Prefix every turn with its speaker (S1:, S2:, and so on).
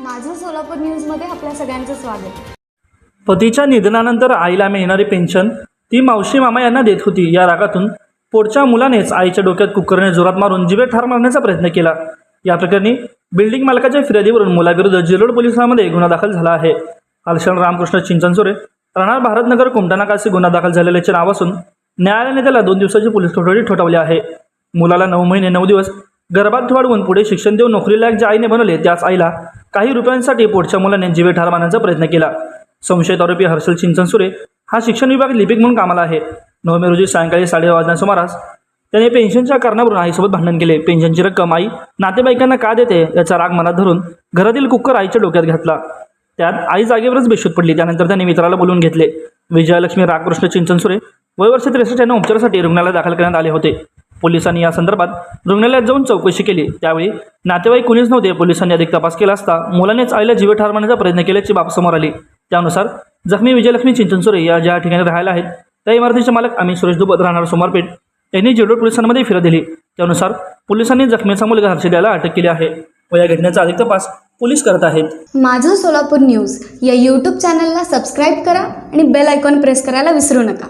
S1: माझं सोलापूर न्यूजमध्ये आपल्या सगळ्यांचं स्वागत.
S2: पतीच्या निधनानंतर आईला मिळणारी पेन्शन ती मावशी मामा यांना देत होती. या रागातून पोटच्या मुलानेच आईच्या डोक्यात कुकरने जोरात मारून जिवे ठार मारण्याचा प्रयत्न केला. या प्रकरणी बिल्डिंग मालकाच्या फिर्यादीवरून मुलाविरुद्ध जिरोड पोलिसांमध्ये गुन्हा दाखल झाला आहे. हर्षण रामकृष्ण चिंचनसोरे राहणार भारतनगर कुमटाणा असे गुन्हा दाखल झालेल्याचे नाव असून न्यायालयाने त्याला दोन दिवसाची पोलीस कोठडी ठोठावली आहे. मुलाला नऊ महिने नऊ दिवस गर्भात वाढवून पुढे शिक्षण देऊन नोकरी लायक ज्या आईने बनवले त्याच आईला काही रुपयांसाठी पोटच्या मुलाने जीवे ठार मारण्याचा प्रयत्न केला. संशयित आरोपी हर्षल चिंचनसुरे हा शिक्षण विभाग लिपिक म्हणून कामाला आहे. नऊ मे रोजी सायंकाळी साडे वाजण्या सुमारास त्याने पेन्शनच्या कारणावरून आईसोबत भांडण केले. पेन्शनची रक्कम आई नातेवाईकांना का देते याचा राग मनात धरून घरातील कुकर आईच्या डोक्यात घातला. त्यात आई जागेवरच बेशूत पडली. त्यानंतर त्यांनी मित्राला बोलवून घेतले. विजयलक्ष्मी रागकृष्ण चिंचनसुरे वय वर्ष त्रेसष्ट यांना उपचारासाठी रुग्णालयात दाखल करण्यात आले होते. पोलिसांनी या संदर्भात रुग्णालयात जाऊन चौकशी केली. त्यावेळी नातेवाईक कुणीच नव्हते. पोलिसांनी अधिक तपास केला असता मुलानेच आईला जीवे ठार मारण्याचा प्रयत्न केल्याची बाब समोर आली. त्यानुसार जखमी विजयलक्ष्मी चिंचनसुरे या ज्या ठिकाणी राहायला आहेत त्या इमारतीचे मालक आम्ही सुरेश दुबत राहणार सोमारपेठ यांनी जेडोड पोलिसांमध्ये फिरत दिली. त्यानुसार पोलिसांनी जखमीचा मुलगा हर्षद याला अटक केली आहे व या घटनेचा अधिक तपास पोलीस करत आहेत.
S1: माझं सोलापूर न्यूज या यूट्यूब चॅनलला सबस्क्राईब करा आणि बेल आयकॉन प्रेस करायला विसरू नका.